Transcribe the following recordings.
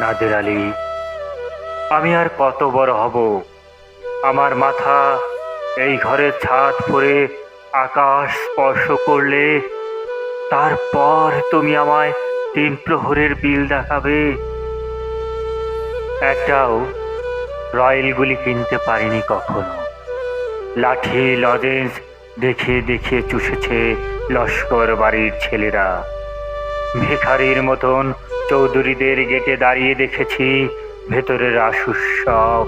নাদের আলী, আমি আর কত বড় হব? আমার মাথা এই ঘরের ছাদ পরে আকাশ স্পর্শ করলে তারপর তুমি আমায় তিন প্রহরের বিল দেখাবে। একটাও রয়েলগুলি কিনতে পারিনি কখনো। লাঠি, লজেন্স দেখে দেখে চুষেছে লস্কর বাড়ির ছেলেরা। ভিখারির মতন চৌধুরীদের গেটে দাঁড়িয়ে দেখেছি, ভেতরের আশুসব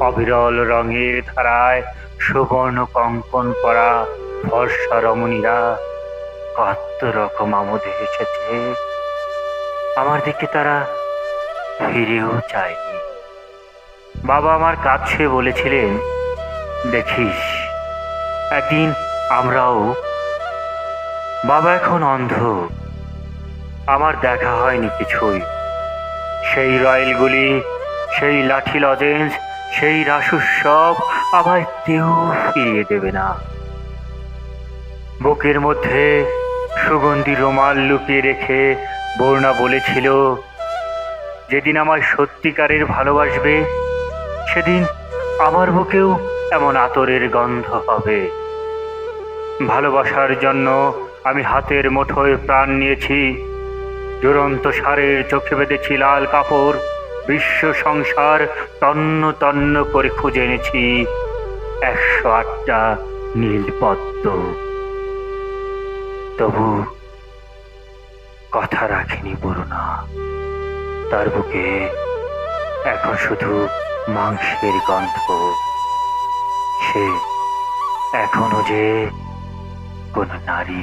অবিরল রঙের ধারায় সুবর্ণ কঙ্কন পরা ফর্সা রমণীরা কত রকম আমোদে এসেছে। আমার দিকে তারা ফিরেও চায়নি। বাবা আমার কাছে বলেছিলেন, দেখিস, একদিন আমরাও বাবা এখন অন্ধ। আমার দেখা হয়নি কিছুই। সেই রয়েলগুলি, সেই লাঠি লজেন্স, সেই রাসুসব আবার কেউ ফিরিয়ে দেবে না। বুকের মধ্যে সুগন্ধি রোমাল লুকিয়ে রেখে বর্ণা বলেছিল, যেদিন আমার সত্যিকারের ভালোবাসবে, সেদিন আমার বুকেও এমন আতরের গন্ধ হবে। ভালোবাসার জন্য আমি হাতের মুঠোয় প্রাণ নিয়েছি দুরন্ত সারের চোখে বেঁধেছি লাল কাপড়। বিশ্ব সংসার তন্ন তন্ন করে খুঁজে এনেছি। একশো আটটা নীল পদ্ম তবু কথা রাখিনি না তার বুকে এখন শুধু মাংসের গন্ধ। সে এখনও যে কোনো নারী